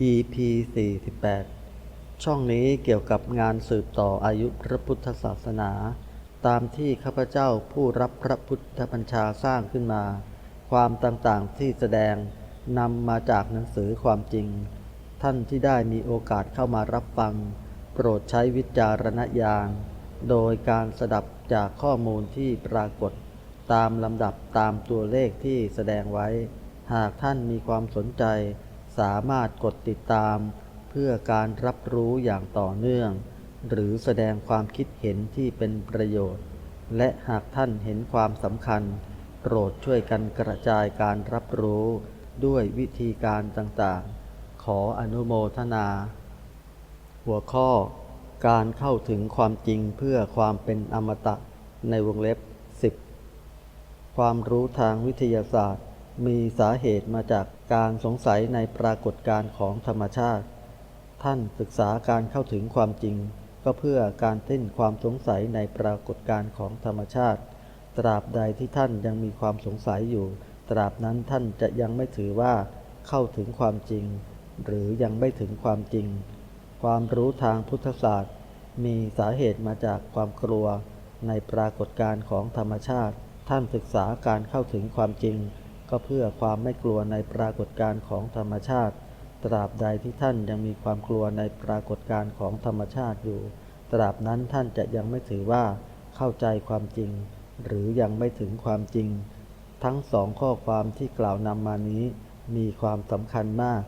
EP 48 ช่องนี้เกี่ยวกับงานสืบต่ออายุพระพุทธศาสนา ตามที่ข้าพเจ้าผู้รับพระพุทธบัญชาสร้างขึ้นมา ความต่างๆที่แสดงนำมาจากหนังสือความจริง ท่านที่ได้มีโอกาสเข้ามารับฟัง โปรดใช้วิจารณญาณ โดยการสดับจากข้อมูลที่ปรากฏ ตามลำดับตามตัวเลขที่แสดงไว้ หากท่านมีความสนใจ สามารถกดติดตาม เพื่อการรับรู้อย่างต่อเนื่อง หรือแสดงความคิดเห็นที่เป็นประโยชน์ และหากท่านเห็นความสำคัญ โปรดช่วยกันกระจายการรับรู้ ด้วยวิธีการต่างๆ ขออนุโมทนา หัวข้อ การเข้าถึงความจริงเพื่อความเป็นอมตะในวงเล็บ 10 ความรู้ทางวิทยาศาสตร์ มีสาเหตุมาจากการสงสัยในปรากฏการณ์ของธรรมชาติ ท่านศึกษาการเข้าถึงความจริง ก็เพื่อการเต้นความสงสัยในปรากฏการณ์ของธรรมชาติ ตราบใดที่ท่านยังมีความสงสัยอยู่ ตราบนั้นท่านจะยังไม่ถือว่าเข้าถึงความจริง หรือยังไม่ถึงความจริง ความรู้ทางพุทธศาสตร์ มีสาเหตุมาจากความกลัวในปรากฏการณ์ของธรรมชาติ ท่านศึกษาการเข้าถึงความจริง ก็เพื่อความไม่กลัวในปรากฏการณ์ของธรรมชาติ ตราบใดที่ท่านยังมีความกลัวในปรากฏการณ์ของธรรมชาติอยู่ ตราบนั้นท่านจะยังไม่ถือว่าเข้าใจความจริง หรือยังไม่ถึงความจริง ทั้งสองข้อความที่กล่าวนำมานี้ มีความสำคัญมาก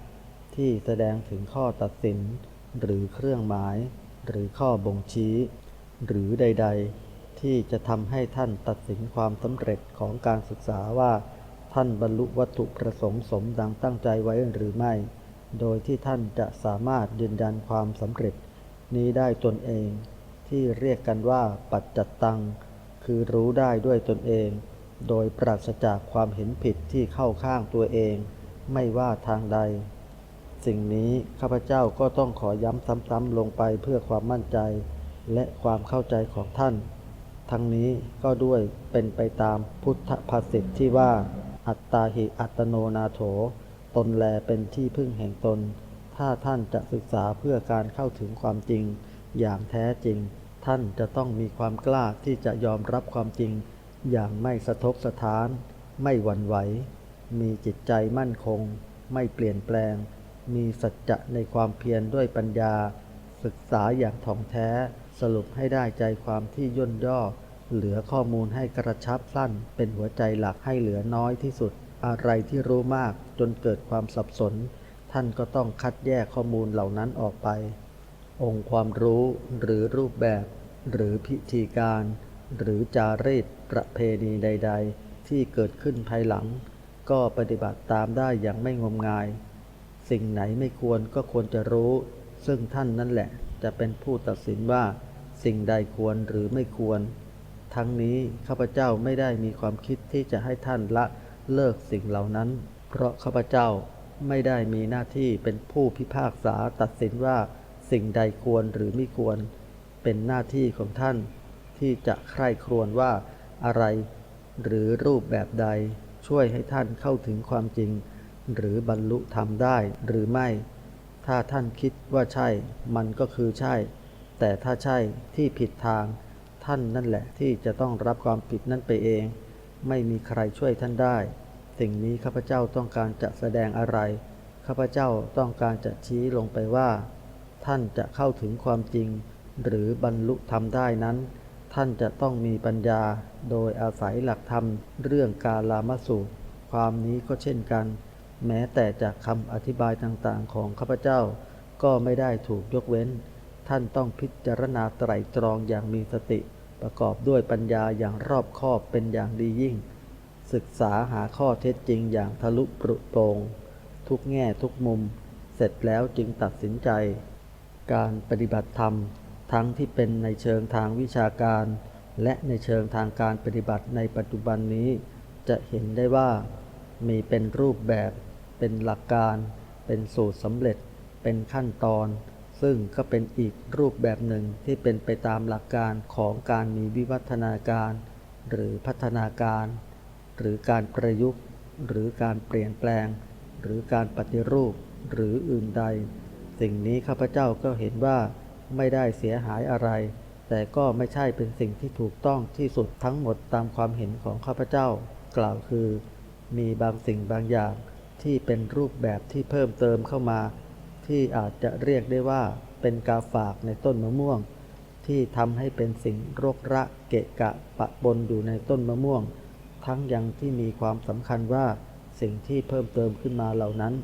ที่แสดงถึงข้อตัดสิน หรือเครื่องหมาย หรือข้อบ่งชี้ หรือใด ๆ ที่จะทำให้ท่านตัดสินความสำเร็จของการศึกษาว่า ท่านบรรลุวัตถุประสงค์สมดังตั้งใจไว้หรือไม่ โดยที่ท่านจะสามารถยืนยันความสำเร็จ นี้ได้ตนเอง ที่เรียกกันว่าปัจจัตตัง คือรู้ได้ด้วยตนเอง โดยปราศจากความเห็นผิดที่เข้าข้างตัวเอง ไม่ว่าทางใด สิ่งนี้ข้าพเจ้าก็ต้องขอย้ำซ้ำๆลงไปเพื่อความมั่นใจ และความเข้าใจของท่านทั้งนี้ก็ด้วยเป็นไปตามพุทธภาษิตที่ว่า อัตตาหิอัตโนนาโถ ตนแลเป็นที่พึ่งแห่งตน ถ้าท่านจะศึกษาเพื่อการเข้าถึงความจริง อย่างแท้จริง ท่านจะต้องมีความกล้าที่จะยอมรับความจริง อย่างไม่สะทกสะท้าน ไม่หวั่นไหว มีจิตใจมั่นคง ไม่เปลี่ยนแปลง มีสัจจะในความเพียรด้วยปัญญา ศึกษาอย่างถ่องแท้ สรุปให้ได้ใจความที่ย่นย่อ เหลือข้อมูลให้กระชับสั้นเป็นหัวใจหลักให้เหลือน้อยที่สุด อะไรที่รู้มากจนเกิดความสับสน ท่านก็ต้องคัดแยกข้อมูลเหล่านั้นออกไป องค์ความรู้หรือรูปแบบ หรือพิธีการ หรือจารีตประเพณีใด ๆ ที่เกิดขึ้นภายหลัง ก็ปฏิบัติตามได้อย่างไม่งมงาย สิ่งไหนไม่ควรก็ควรจะรู้ ซึ่งท่านนั่นแหละจะเป็นผู้ตัดสินว่า สิ่งใดควรหรือไม่ควร ทั้งนี้ข้าพเจ้าไม่ได้มีความคิดที่จะให้ท่านละเลิกสิ่งเหล่านั้น เพราะข้าพเจ้าไม่ได้มีหน้าที่เป็นผู้พิพากษาตัดสินว่าสิ่งใดควรหรือไม่ควร เป็นหน้าที่ของท่าน ที่จะใคร่ครวญว่าอะไร หรือรูปแบบใดช่วยให้ท่านเข้าถึงความจริง หรือบรรลุธรรมได้หรือไม่ ถ้าท่านคิดว่าใช่ มันก็คือใช่ แต่ถ้าใช่ที่ผิดทาง ท่านนั่นแหละที่จะต้องรับความผิดนั่นไปเอง ไม่มีใครช่วยท่านได้ สิ่งนี้ข้าพเจ้าต้องการจะแสดงอะไร ข้าพเจ้าต้องการจะชี้ลงไปว่า ท่านจะเข้าถึงความจริง หรือบรรลุธรรมได้นั้น ท่านจะต้องมีปัญญา โดยอาศัยหลักธรรม เรื่องกาลามสูตร ความนี้ก็เช่นกัน แม้แต่จากคำอธิบายต่างๆ ของข้าพเจ้า ก็ไม่ได้ถูกยกเว้นท่านต้องพิจารณาไตรตรองอย่างมีสติ ประกอบด้วยปัญญาอย่างรอบคอบเป็นอย่างดียิ่ง ศึกษาหาข้อเท็จจริงอย่างทะลุปรุโปรงทุกแง่ทุกมุม เสร็จแล้วจึงตัดสินใจ การปฏิบัติธรรม ทั้งที่เป็นในเชิงทางวิชาการ และในเชิงทางการปฏิบัติในปัจจุบันนี้ จะเห็นได้ว่า มีเป็นรูปแบบ เป็นหลักการ เป็นสูตรสำเร็จ เป็นขั้นตอน ซึ่งก็เป็นอีกรูปแบบหนึ่งที่เป็นไปตามหลักการของการมีวิวัฒนาการ หรือพัฒนาการ หรือการประยุกต์ หรือการเปลี่ยนแปลง หรือการปฏิรูปหรืออื่นใด สิ่งนี้ข้าพเจ้าก็เห็นว่าไม่ได้เสียหายอะไร แต่ก็ไม่ใช่เป็นสิ่งที่ถูกต้องที่สุดทั้งหมดตามความเห็นของข้าพเจ้า กล่าวคือ มีบางสิ่งบางอย่างที่เป็นรูปแบบที่เพิ่มเติมเข้ามา ที่อาจจะเรียกได้ว่าเป็นกาฝากในต้นมะม่วง ที่ทำให้เป็นสิ่งรกระเกะกะปะปนอยู่ในต้นมะม่วง ทั้งยังที่มีความสำคัญว่าสิ่งที่เพิ่มเติมขึ้นมาเหล่านั้น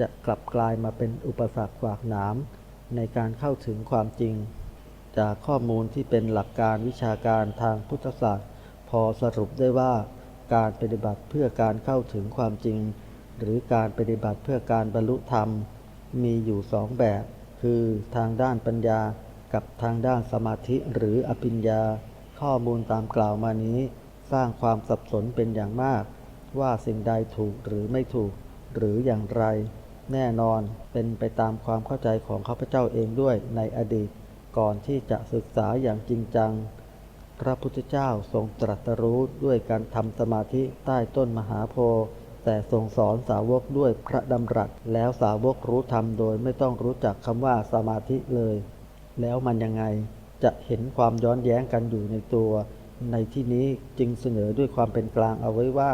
จะกลับกลายมาเป็นอุปสรรคขวากหนาม ในการเข้าถึงความจริง จากข้อมูลที่เป็นหลักการวิชาการทางพุทธศาสตร์ พอสรุปได้ว่าการปฏิบัติเพื่อการเข้าถึงความจริง หรือการปฏิบัติเพื่อการบรรลุธรรม มีอยู่สองแบบ คือทางด้านปัญญากับทางด้านสมาธิหรืออภิญญา ข้อมูลตามกล่าวมานี้ สร้างความสับสนเป็นอย่างมาก ว่าสิ่งใดถูกหรือไม่ถูก หรืออย่างไร แน่นอนเป็นไปตามความเข้าใจของข้าพเจ้าเองด้วยในอดีต ก่อนที่จะศึกษาอย่างจริงจัง พระพุทธเจ้าทรงตรัสรู้ด้วยการทำสมาธิใต้ต้นมหาโพธิ์ แต่ทรงสอนสาวกด้วยพระดำรัส แล้วสาวกรู้ธรรมโดยไม่ต้องรู้จักคำว่าสมาธิเลย แล้วมันยังไงจะเห็นความย้อนแย้งกันอยู่ในตัว ในที่นี้จึงเสนอด้วยความเป็นกลางเอาไว้ว่า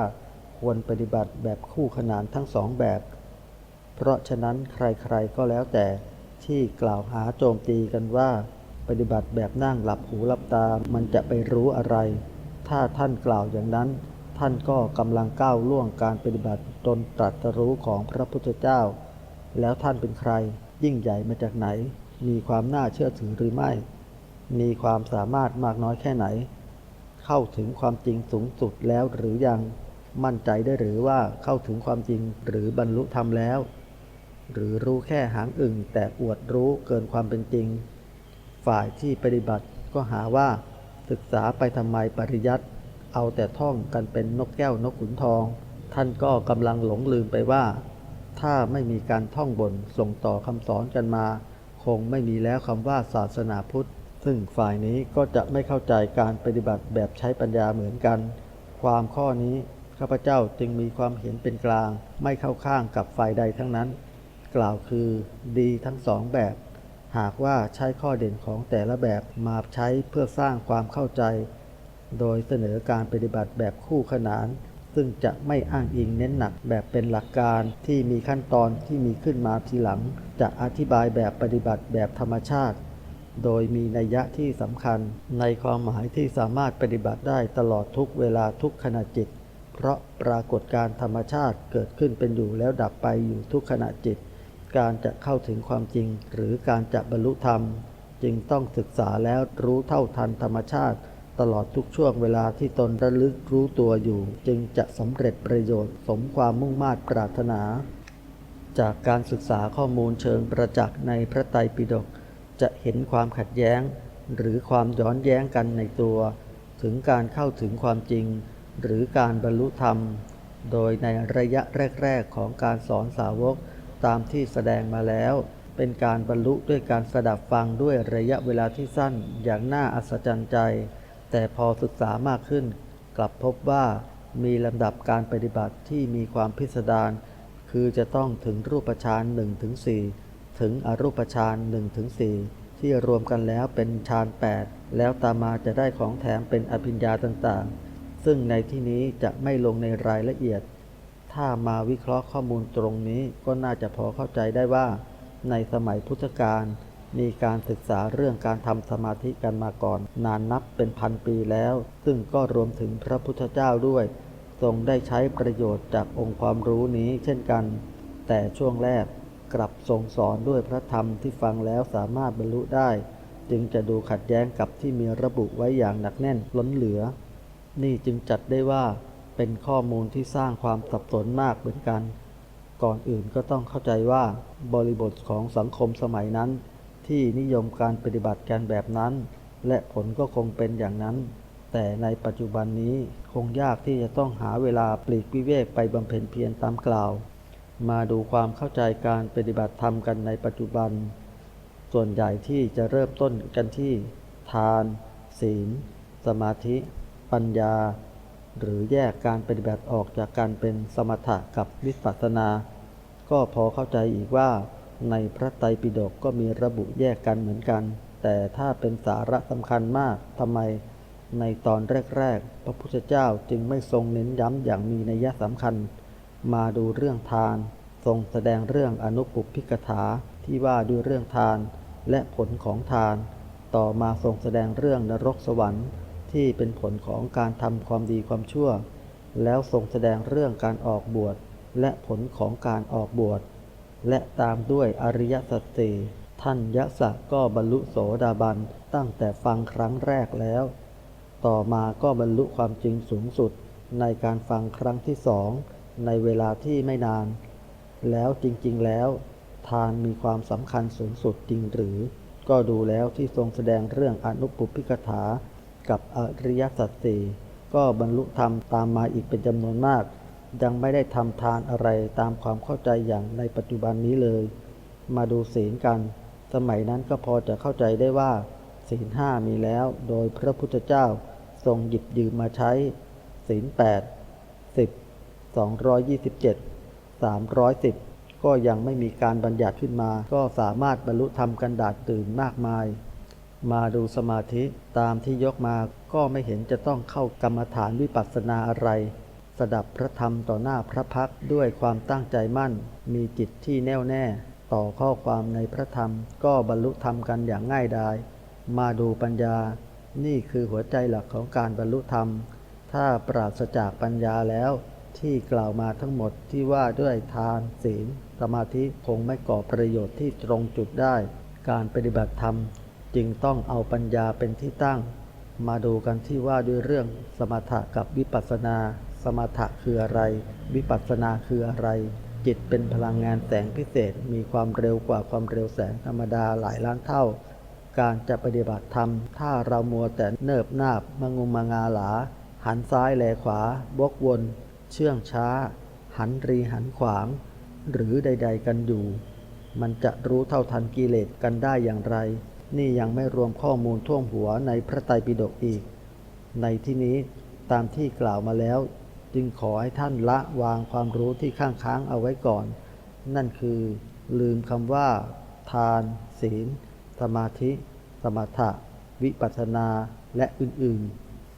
ควรปฏิบัติแบบคู่ขนานทั้งสองแบบ เพราะฉะนั้นใครๆก็แล้วแต่ที่กล่าวหาโจมตีกันว่า ปฏิบัติแบบนั่งหลับหูหลับตามันจะไปรู้อะไร ถ้าท่านกล่าวอย่างนั้น ท่านก็กำลังก้าวล่วงการปฏิบัติตนตรัสรู้ของพระพุทธเจ้า แล้วท่านเป็นใคร ยิ่งใหญ่มาจากไหน มีความน่าเชื่อถือหรือไม่ มีความสามารถมากน้อยแค่ไหน เข้าถึงความจริงสูงสุดแล้วหรือยังมั่นใจได้หรือว่าเข้าถึงความจริงหรือบรรลุธรรมแล้ว หรือรู้แค่หางอึ่งแต่อวดรู้เกินความเป็นจริง ฝ่ายที่ปฏิบัติก็หาว่าศึกษาไปทำไมปริยัติ เอาแต่ท่องกันเป็นนกแก้วนกขุนทอง ท่านก็กำลังหลงลืมไปว่า ถ้าไม่มีการท่องบนส่งต่อคำสอนกันมา คงไม่มีแล้วคำว่าศาสนาพุทธ ซึ่งฝ่ายนี้ก็จะไม่เข้าใจการปฏิบัติแบบใช้ปัญญาเหมือนกัน ความข้อนี้ข้าพเจ้าจึงมีความเห็นเป็นกลาง ไม่เข้าข้างกับฝ่ายใดทั้งนั้น กล่าวคือดีทั้งสองแบบ หากว่าใช้ข้อเด่นของแต่ละแบบมาใช้เพื่อสร้างความเข้าใจ โดยเสนอการปฏิบัติแบบคู่ขนาน ซึ่งจะไม่อ้างอิงเน้นหนักแบบเป็นหลักการที่มีขั้นตอนที่มีขึ้นมาทีหลัง จะอธิบายแบบปฏิบัติแบบธรรมชาติ โดยมีนัยยะที่สำคัญ ในความหมายที่สามารถปฏิบัติได้ตลอดทุกเวลาทุกขณะจิต เพราะปรากฏการธรรมชาติเกิดขึ้นเป็นอยู่แล้วดับไปอยู่ทุกขณะจิต การจะเข้าถึงความจริง หรือการจะบรรลุธรรม จึงต้องศึกษาแล้วรู้เท่าทันธรรมชาติ ตลอดทุกช่วงเวลาที่ตนระลึกรู้ตัวอยู่ จึงจะสำเร็จประโยชน์ สมความมุ่งมา่ปรารถนา จากการศึกษาข้อมูลเชิงประจักษ์ในพระไตรปิฎกจะเห็นความขัดแย้ง หรือความย้อนแย้งกันในตัว ถึงการเข้าถึงความจริง หรือการบรรลุธรรม โดยในระยะแรก ๆ ของการสอนสาวกตามที่แสดงมาแล้ว เป็นการบรรลุด้วยการสดับฟังด้วยระยะเวลาที่สั้นอย่างน่าอัศจรรย์ใจ แต่พอศึกษามากขึ้น กลับพบว่ามีลำดับการปฏิบัติที่มีความพิสดารคือจะต้องถึงรูปฌาน1ถึง4ถึงอรูปฌาน1ถึง4ที่รวมกันแล้วเป็นฌาน8 แล้วตามมาจะได้ของแถมเป็นอภิญญาต่างๆ ซึ่งในที่นี้จะไม่ลงในรายละเอียด ถ้ามาวิเคราะห์ข้อมูลตรงนี้ก็น่าจะพอเข้าใจได้ว่า ในสมัยพุทธกาล มีการศึกษาเรื่องการทำสมาธิกันมาก่อน นานนับเป็นพันปีแล้ว ซึ่งก็รวมถึงพระพุทธเจ้าด้วย ทรงได้ใช้ประโยชน์จากองค์ความรู้นี้เช่นกัน แต่ช่วงแรกกลับทรงสอนด้วยพระธรรมที่ฟังแล้วสามารถบรรลุได้ จึงจะดูขัดแย้งกับที่มีระบุไว้อย่างหนักแน่นล้นเหลือ นี่จึงจัดได้ว่าเป็นข้อมูลที่สร้างความสับสนมากเหมือนกัน ก่อนอื่นก็ต้องเข้าใจว่า บริบทของสังคมสมัยนั้น ที่นิยมการปฏิบัติกันแบบนั้น และผลก็คงเป็นอย่างนั้น แต่ในปัจจุบันนี้คงยากที่จะต้องหาเวลาปลีกวิเวกไปบำเพ็ญเพียรตามกล่าว มาดูความเข้าใจการปฏิบัติธรรมกันในปัจจุบัน ส่วนใหญ่ที่จะเริ่มต้นกันที่ ทาน ศีล สมาธิ ปัญญา หรือแยกการปฏิบัติออกจากการเป็นสมถะกับวิปัสสนา ก็พอเข้าใจอีกว่า ในพระไตรปิฎกก็มีระบุแยกกันเหมือนกัน แต่ถ้าเป็นสาระสำคัญมากทำไมในตอนแรกๆ พระพุทธเจ้าจึงไม่ทรงเน้นย้ำอย่างมีนัยสำคัญ มาดูเรื่องทาน ทรงแสดงเรื่องอนุปุพพิกถาที่ว่าด้วยเรื่องทานและผลของทาน ต่อมาทรงแสดงเรื่องนรกสวรรค์ ที่เป็นผลของการทำความดีความชั่ว แล้วทรงแสดงเรื่องการออกบวชและผลของการออกบวช และตามด้วยอริยสัจสี่ท่านยะสะก็บรรลุโสดาบันตั้งแต่ฟังครั้งแรกแล้ว ต่อมาก็บรรลุความจริงสูงสุดในการฟังครั้งที่สองในเวลาที่ไม่นาน แล้วจริงๆแล้ว ทานมีความสำคัญสูงสุดจริงหรือ ก็ดูแล้วที่ทรงแสดงเรื่องอนุปุพิกถา กับอริยสัจสี่ก็บรรลุธรรมตามมาอีกเป็นจำนวนมาก ยังไม่ได้ทำทานอะไรตามความเข้าใจอย่างในปัจจุบันนี้เลย มาดูศีลกัน สมัยนั้นก็พอจะเข้าใจได้ว่า ศีลห้ามีแล้ว โดยพระพุทธเจ้าทรงหยิบยืมมาใช้ ศีลแปดสิบสองร้อยยี่สิบเจ็ดสามร้อยสิบก็ยังไม่มีการบัญญัติขึ้นมา ก็สามารถบรรลุธรรมกันดาดตื่นมากมาย มาดูสมาธิตามที่ยกมาก็ไม่เห็นจะต้องเข้ากรรมฐานวิปัสสนาอะไร สดับพระธรรมต่อหน้าพระพักด้วยความตั้งใจมั่น มีจิตที่แน่วแน่ ต่อข้อความในพระธรรม ก็บรรลุธรรมกันอย่างง่ายดาย มาดูปัญญา นี่คือหัวใจหลักของการบรรลุธรรม ถ้าปราศจากปัญญาแล้ว ที่กล่าวมาทั้งหมดที่ว่าด้วยทานศีล สมาธิคงไม่ก่อประโยชน์ที่ตรงจุดได้ การปฏิบัติธรรม จึงต้องเอาปัญญาเป็นที่ตั้ง มาดูกันที่ว่าด้วยเรื่องสมถะกับวิปัสสนา สมถะคืออะไร วิปัสสนาคืออะไร จิตเป็นพลังงานแสงพิเศษ มีความเร็วกว่าความเร็วแสงธรรมดาหลายล้านเท่า การจะปฏิบัติธรรม ถ้าเรามัวแต่เนิบนาบมางุมมางาหลา หันซ้ายแลขวาบกวน เชื่องช้า หันรีหันขวาง หรือใด ๆ กันอยู่ มันจะรู้เท่าทันกิเลสกันได้อย่างไร นี่ยังไม่รวมข้อมูลท่วมหัวในพระไตรปิฎกอีก ในที่นี้ตามที่กล่าวมาแล้ว จึงขอให้ท่านละวางความรู้ที่ข้างค้างเอาไว้ก่อน นั่นคือลืมคำว่า ทาน ศีล สมาธิ สมถะ วิปัสสนาและอื่น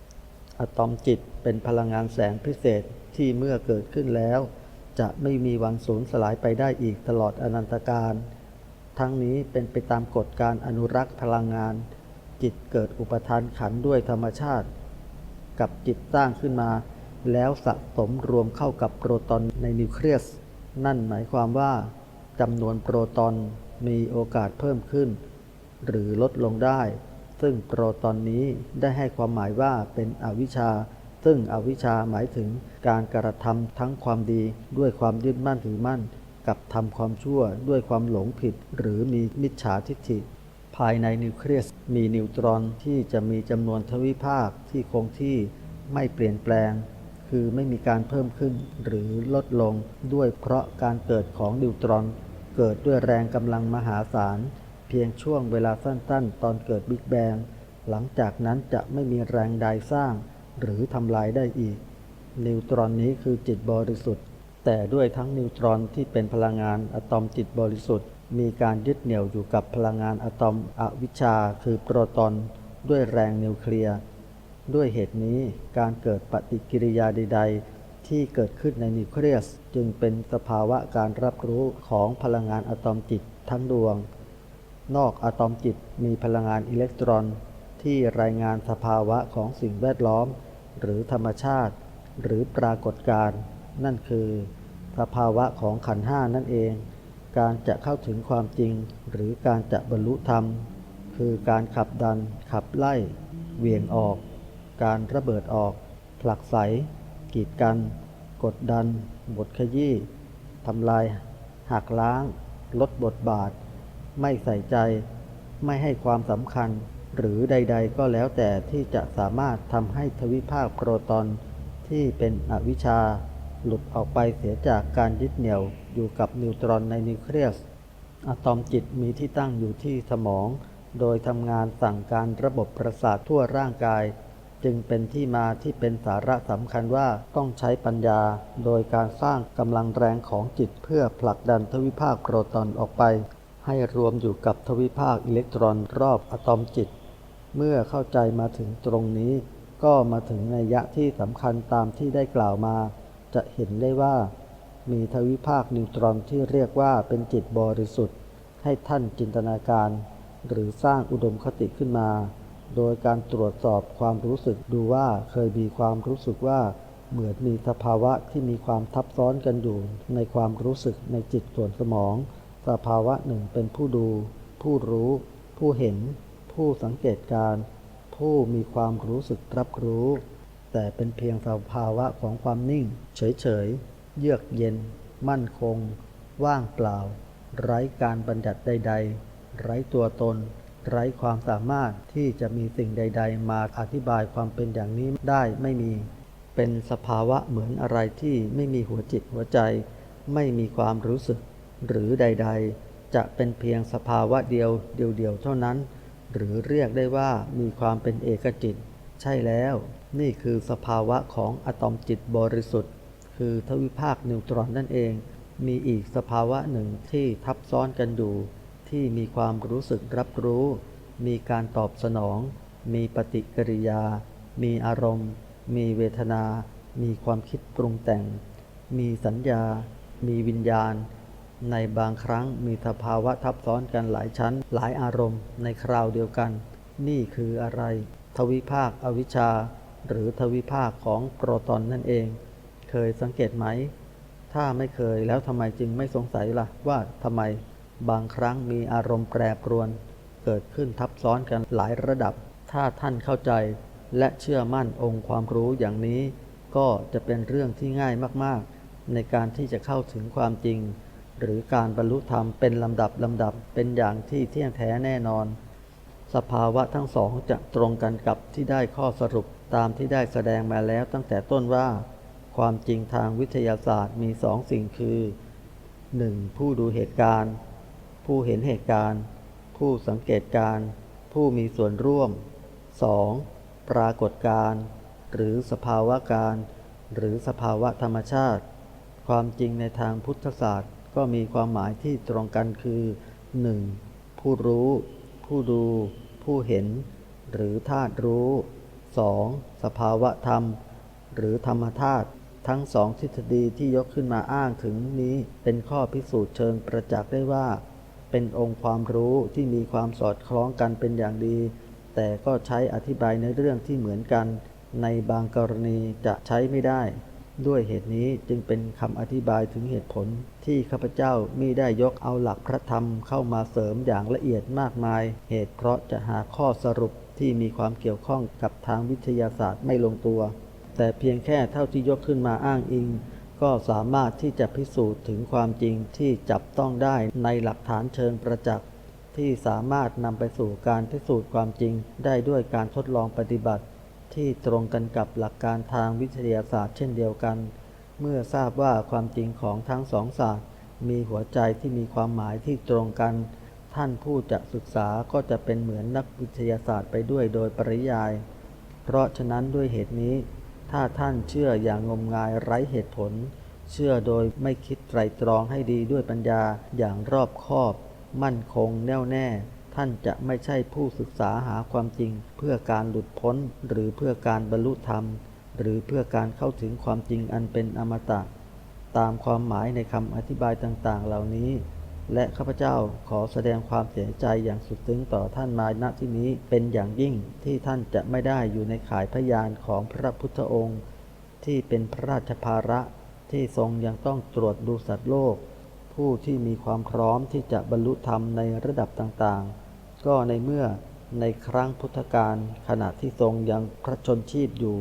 ๆ อะตอมจิตเป็นพลังงานแสงพิเศษที่เมื่อเกิดขึ้นแล้ว จะไม่มีวันสูญสลายไปได้อีกตลอดอนันตการ ทั้งนี้เป็นไปตามกฎการอนุรักษ์พลังงาน จิตเกิดอุปทานขันด้วยธรรมชาติ กับจิตสร้างขึ้นมา แล้วสะสมรวมเข้ากับโปรตอนในนิวเคลียส นั่นหมายความว่าจำนวนโปรตอนมีโอกาสเพิ่มขึ้น หรือลดลงได้ ซึ่งโปรตอนนี้ได้ให้ความหมายว่าเป็นอวิชชา ซึ่งอวิชชาหมายถึงการกระทำทั้งความดีด้วยความยึดมั่นถือมั่น กับทำความชั่วด้วยความหลงผิด หรือมีมิจฉาทิฏฐิภายในนิวเคลียสมีนิวตรอนที่จะมีจำนวนทวิภาคที่คงที่ไม่เปลี่ยนแปลง คือไม่มีการเพิ่มขึ้นหรือลดลงด้วยเพราะการเกิดของนิวตรอน เกิดด้วยแรงกำลังมหาศาล เพียงช่วงเวลาสั้นๆ ตอนเกิดบิ๊กแบงหลังจากนั้นจะไม่มีแรงใดสร้าง หรือทำลายได้อีก นิวตรอนนี้คือจิตบริสุทธิ์ แต่ด้วยทั้งนิวตรอนที่เป็นพลังงานอะตอมจิตบริสุทธิ์ มีการยึดเหนี่ยวอยู่กับพลังงานอะตอมอวิชชา คือโปรตอนด้วยแรงนิวเคลียร์ ด้วยเหตุนี้การเกิดปฏิกิริยาใด ๆ ที่เกิดขึ้นในนิวเคลียส จึงเป็นสภาวะการรับรู้ของพลังงานอะตอมจิตทั้งดวง นอกอะตอมจิตมีพลังงานอิเล็กตรอน ที่รายงานสภาวะของสิ่งแวดล้อม หรือธรรมชาติ หรือปรากฏการณ์นั่นคือ สภาวะของขันห้านั่นเอง การจะเข้าถึงความจริง หรือการจะบรรลุธรรม คือการขับดัน ขับไล่เหวี่ยงออก การระเบิดออก ผลักไส กีดกัน กดดัน บทขยี้ทำลาย หักล้าง ลดบทบาท ไม่ใส่ใจ ไม่ให้ความสำคัญ หรือใด ๆ ก็แล้วแต่ที่จะสามารถทำให้ทวิภาคโปรตอนที่เป็นอวิชชา หลุดออกไปเสียจากการยึดเหนี่ยวอยู่กับนิวตรอนในนิวเคลียสอะตอมจิตมีที่ตั้งอยู่ที่สมอง โดยทำงานสั่งการระบบประสาททั่วร่างกาย จึงเป็นที่มาที่เป็นสาระสำคัญว่าต้องใช้ปัญญา โดยการสร้างกำลังแรงของจิตเพื่อผลักดันทวิภาคโปรตอนออกไป ให้รวมอยู่กับทวิภาคอิเล็กตรอนรอบอะตอมจิต เมื่อเข้าใจมาถึงตรงนี้ ก็มาถึงนัยยะที่สำคัญตามที่ได้กล่าวมา จะเห็นได้ว่า มีทวิภาคนิวตรอนที่เรียกว่าเป็นจิตบริสุทธิ์ ให้ท่านจินตนาการ หรือสร้างอุดมคติขึ้นมา โดยการตรวจสอบความรู้สึกดูว่าเคยมีความรู้สึกว่าเหมือนมีสภาวะที่มีความทับซ้อนกันอยู่ ในความรู้สึกในจิตส่วนสมอง สภาวะหนึ่งเป็นผู้ดู ผู้รู้ ผู้เห็น ผู้สังเกตการ ผู้มีความรู้สึกรับรู้ แต่เป็นเพียงสภาวะของความนิ่ง เฉยๆ เยือกเย็น มั่นคง ว่างเปล่า ไร้การบัญญัติใด ๆ ไร้ตัวตน ไร้ความสามารถที่จะมีสิ่งใด ๆ มาอธิบายความเป็นอย่างนี้ได้ไม่มี เป็นสภาวะเหมือนอะไรที่ไม่มีหัวจิตหัวใจ ไม่มีความรู้สึก หรือใด ๆ จะเป็นเพียงสภาวะเดียวเดียวๆเท่านั้น หรือเรียกได้ว่ามีความเป็นเอกจิต ใช่แล้ว นี่คือสภาวะของอะตอมจิตบริสุทธิ์ คือทวิภาคนิวตรอนนั่นเอง มีอีกสภาวะหนึ่งที่ทับซ้อนกันอยู่ ที่มีความรู้สึกรับรู้ มีการตอบสนอง มีปฏิกิริยา มีอารมณ์ มีเวทนา มีความคิดปรุงแต่ง มีสัญญา มีวิญญาณ ในบางครั้งมีสภาวะทับซ้อนกันหลายชั้น หลายอารมณ์ในคราวเดียวกัน นี่คืออะไร ทวิภาคอวิชชา หรือทวิภาคของโปรตอนนั่นเอง เคยสังเกตไหม ถ้าไม่เคยแล้วทำไมจึงไม่สงสัยล่ะว่าทำไม บางครั้งมีอารมณ์แปรปรวน เกิดขึ้นทับซ้อนกันหลายระดับ ถ้าท่านเข้าใจ และเชื่อมั่นองค์ความรู้อย่างนี้ ก็จะเป็นเรื่องที่ง่ายมากๆ ในการที่จะเข้าถึงความจริง หรือการบรรลุธรรมเป็นลำดับลำดับเป็นอย่างที่เที่ยงแท้แน่นอน สภาวะทั้งสองจะตรงกันกับที่ได้ข้อสรุปตามที่ได้แสดงมาแล้วตั้งแต่ต้นว่า ความจริงทางวิทยาศาสตร์มีสองสิ่งคือ 1. ผู้ดูเหตุการณ์ ผู้เห็นเหตุการณ์ ผู้สังเกตการณ์ผู้มีส่วนร่วม 2. ปรากฏการณ์หรือสภาวะการ หรือสภาวะธรรมชาติ ความจริงในทางพุทธศาสตร์ ก็มีความหมายที่ตรงกันคือ 1. ผู้รู้ ผู้ดู ผู้เห็น หรือธาตุรู้ 2. สภาวะธรรม หรือธรรมธาตุทั้งสองทฤษฎีที่ยกขึ้นมาอ้างถึงนี้เป็นข้อพิสูจน์เชิงประจักษ์ได้ว่า เป็นองค์ความรู้ที่มีความสอดคล้องกันเป็นอย่างดี แต่ก็ใช้อธิบายในเรื่องที่เหมือนกัน ในบางกรณีจะใช้ไม่ได้ ด้วยเหตุนี้จึงเป็นคำอธิบายถึงเหตุผล ที่ข้าพเจ้ามิได้ยกเอาหลักพระธรรมเข้ามาเสริมอย่างละเอียดมากมาย เหตุเพราะจะหาข้อสรุปที่มีความเกี่ยวข้องกับทางวิทยาศาสตร์ไม่ลงตัว แต่เพียงแค่เท่าที่ยกขึ้นมาอ้างอิง ก็สามารถที่จะพิสูจน์ถึงความจริงที่จับต้องได้ในหลักฐานเชิงประจักษ์ที่สามารถนำไปสู่การพิสูจน์ความจริงได้ด้วยการทดลองปฏิบัติ ที่ตรงกันกับหลักการทางวิทยาศาสตร์เช่นเดียวกัน เมื่อทราบว่าความจริงของทั้งสองศาสตร์ มีหัวใจที่มีความหมายที่ตรงกัน ท่านผู้จะศึกษาก็จะเป็นเหมือนนักวิทยาศาสตร์ไปด้วยโดยปริยาย เพราะฉะนั้นด้วยเหตุนี้ ถ้าท่านเชื่ออย่างงมงายไร้เหตุผล เชื่อโดยไม่คิดไตรตรองให้ดีด้วยปัญญาอย่างรอบคอบ มั่นคงแน่วแน่ ท่านจะไม่ใช่ผู้ศึกษาหาความจริง เพื่อการหลุดพ้น หรือเพื่อการบรรลุธรรม หรือเพื่อการเข้าถึงความจริงอันเป็นอมตะ ตามความหมายในคำอธิบายต่างๆ เหล่านี้ และข้าพเจ้าขอแสดงความเสียใจอย่างสุดซึ้งต่อท่านมาณที่นี้เป็นอย่างยิ่งที่ท่านจะไม่ได้อยู่ในข่ายพยานของพระพุทธองค์ ที่เป็นพระราชภาระที่ทรงยังต้องตรวจดูสัตว์โลก ผู้ที่มีความพร้อมที่จะบรรลุธรรมในระดับต่างๆ ก็ในเมื่อในครั้งพุทธกาลขณะที่ทรงยังพระชนชีพอยู่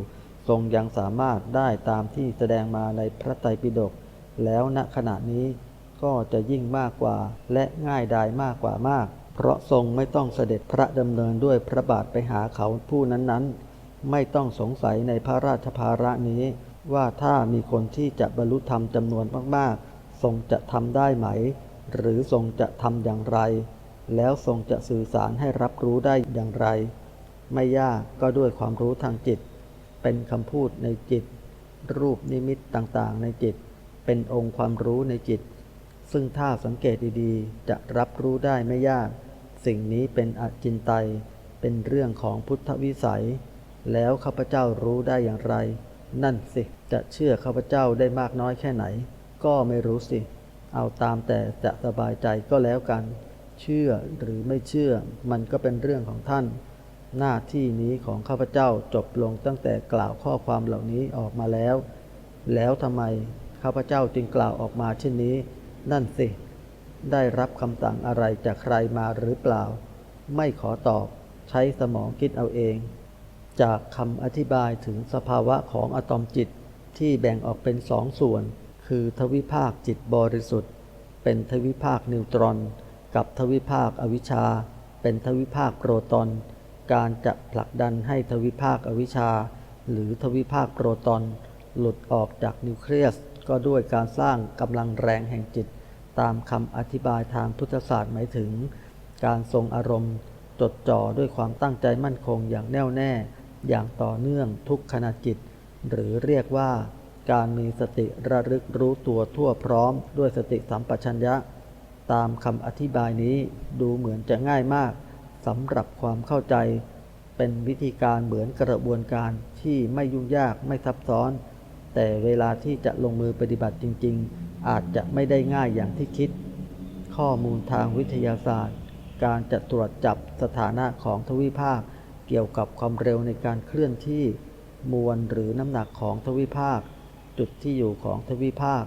ทรงยังสามารถได้ตามที่แสดงมาในพระไตรปิฎกแล้วณขณะนี้ ก็จะยิ่งมากกว่า และง่ายดายมากกว่ามาก เพราะทรงไม่ต้องเสด็จพระดำเนินด้วยพระบาทไปหาเขาผู้นั้นๆ ไม่ต้องสงสัยในพระราชภาระนี้ ว่าถ้ามีคนที่จะบรรลุธรรมจำนวนมากๆ ทรงจะทำได้ไหม หรือทรงจะทำอย่างไร แล้วทรงจะสื่อสารให้รับรู้ได้อย่างไร ไม่ยากก็ด้วยความรู้ทางจิต เป็นคำพูดในจิต รูปนิมิตต่างๆ ในจิต เป็นองค์ความรู้ในจิต ซึ่งถ้าสังเกตดีๆ จะรับรู้ได้ไม่ยาก สิ่งนี้เป็นอจินไตย เป็นเรื่องของพุทธวิสัย แล้วข้าพเจ้ารู้ได้อย่างไร นั่นสิ จะเชื่อข้าพเจ้าได้มากน้อยแค่ไหน ก็ไม่รู้สิ เอาตามแต่จะสบายใจก็แล้วกัน เชื่อหรือไม่เชื่อ มันก็เป็นเรื่องของท่าน หน้าที่นี้ของข้าพเจ้าจบลงตั้งแต่กล่าวข้อความเหล่านี้ออกมาแล้ว แล้วทำไมข้าพเจ้าจึงกล่าวออกมาเช่นนี้ นั่นสิ ได้รับคำสั่งอะไรจากใครมาหรือเปล่า ไม่ขอตอบ ใช้สมองคิดเอาเอง จากคำอธิบายถึงสภาวะของอะตอมจิตที่แบ่งออกเป็นสองส่วน คือทวิภาคจิตบริสุทธิ์ เป็นทวิภาคนิวตรอน กับทวิภาคอวิชชา เป็นทวิภาคโปรตอน การจะผลักดันให้ทวิภาคอวิชชา หรือทวิภาคโปรตอน หลุดออกจากนิวเคลียส ก็ด้วยการสร้างกำลังแรงแห่งจิต ตามคำอธิบายทางพุทธศาสตร์หมายถึง การทรงอารมณ์ จดจ่อด้วยความตั้งใจมั่นคงอย่างแน่วแน่ อย่างต่อเนื่องทุกขณะจิต หรือเรียกว่า การมีสติระลึกรู้ตัวทั่วพร้อม ด้วยสติสัมปชัญญะ ตามคำอธิบายนี้ดูเหมือนจะง่ายมากสำหรับความเข้าใจ เป็นวิธีการเหมือนกระบวนการที่ไม่ยุ่งยากไม่ซับซ้อน แต่เวลาที่จะลงมือปฏิบัติจริง ๆ อาจจะไม่ได้ง่ายอย่างที่คิด ข้อมูลทางวิทยาศาสตร์ การจะตรวจจับสถานะของทวิภาค เกี่ยวกับความเร็วในการเคลื่อนที่ มวลหรือน้ำหนักของทวิภาค จุดที่อยู่ของทวิภาค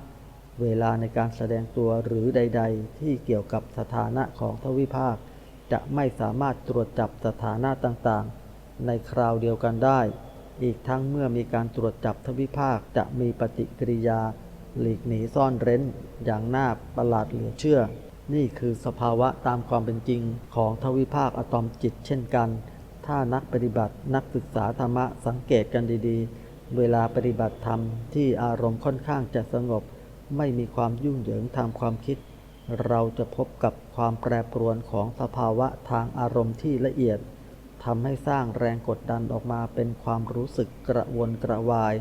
เวลาในการแสดงตัวหรือใด ๆ ที่เกี่ยวกับสถานะของทวิภาค จะไม่สามารถตรวจจับสถานะต่างๆ ในคราวเดียวกันได้ อีกทั้งเมื่อมีการตรวจจับทวิภาคจะมีปฏิกิริยา หลีกหนีซ่อนเร้น อย่างน่าประหลาดเหลือเชื่อ นี่คือสภาวะตามความเป็นจริงของทวิภาคอะตอมจิตเช่นกัน ถ้านักปฏิบัตินักศึกษาธรรมะสังเกตกันดีๆ เวลาปฏิบัติธรรมที่อารมณ์ค่อนข้างจะสงบ ไม่มีความยุ่งเหยิงทางความคิด เราจะพบกับความแปรปรวนของสภาวะทางอารมณ์ที่ละเอียด ทำให้สร้างแรงกดดันออกมาเป็นความรู้สึกกระวนกระวาย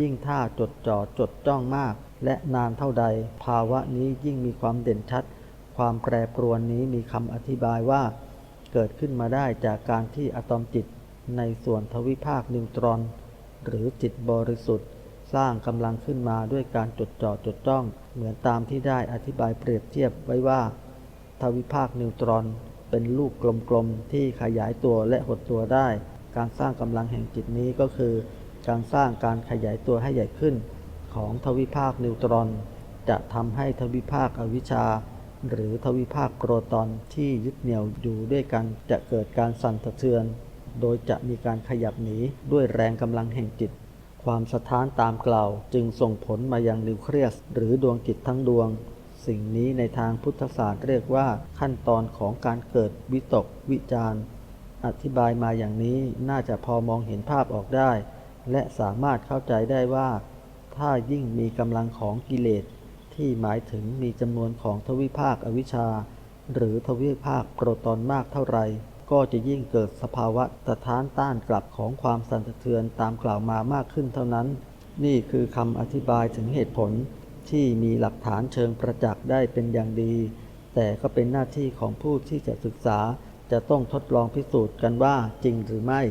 ยิ่งถ้าจดจ่อจดจ้องมาก และนานเท่าใด ภาวะนี้ยิ่งมีความเด่นชัด ความแปรปรวนนี้มีคำอธิบายว่า เกิดขึ้นมาได้จากการที่อะตอมจิตในส่วนทวิภาคนิวตรอน หรือจิตบริสุทธิ์ สร้างกำลังขึ้นมาด้วยการจดจ่อจดจ้อง เหมือนตามที่ได้อธิบายเปรียบเทียบไว้ว่า ทวิภาคนิวตรอน เป็นลูกกลมๆที่ขยายตัวและหดตัวได้ การสร้างกำลังแห่งจิตนี้ก็คือ การสร้างการขยายตัวให้ใหญ่ขึ้น ของทวิภาคนิวตรอน จะทำให้ทวิภาคอวิชชา หรือทวิภาคโปรตอนที่ยึดเหนี่ยวอยู่ด้วยกันจะเกิดการสั่นสะเทือน โดยจะมีการขยับหนีด้วยแรงกำลังแห่งจิต ความสะท้านตามกล่าว จึงส่งผลมายังนิวเคลียสหรือดวงจิตทั้งดวง สิ่งนี้ในทางพุทธศาสตร์เรียกว่าขั้นตอนของการเกิดวิตกวิจารณ์ อธิบายมาอย่างนี้น่าจะพอมองเห็นภาพออกได้ และสามารถเข้าใจได้ว่า ถ้ายิ่งมีกำลังของกิเลส ที่หมายถึงมีจำนวนของทวิภาคอวิชชา หรือทวิภาคโปรตอนมากเท่าไหร่ก็จะยิ่งเกิดสภาวะตะท้านต้านกลับของความสั่นสะเทือนตามกล่าวมามากขึ้นเท่านั้น นี่คือคำอธิบายถึงเหตุผล ที่มีหลักฐานเชิงประจักษ์ได้เป็นอย่างดี แต่ก็เป็นหน้าที่ของผู้ที่จะศึกษาจะต้องทดลองพิสูจน์กันว่าจริงหรือไม่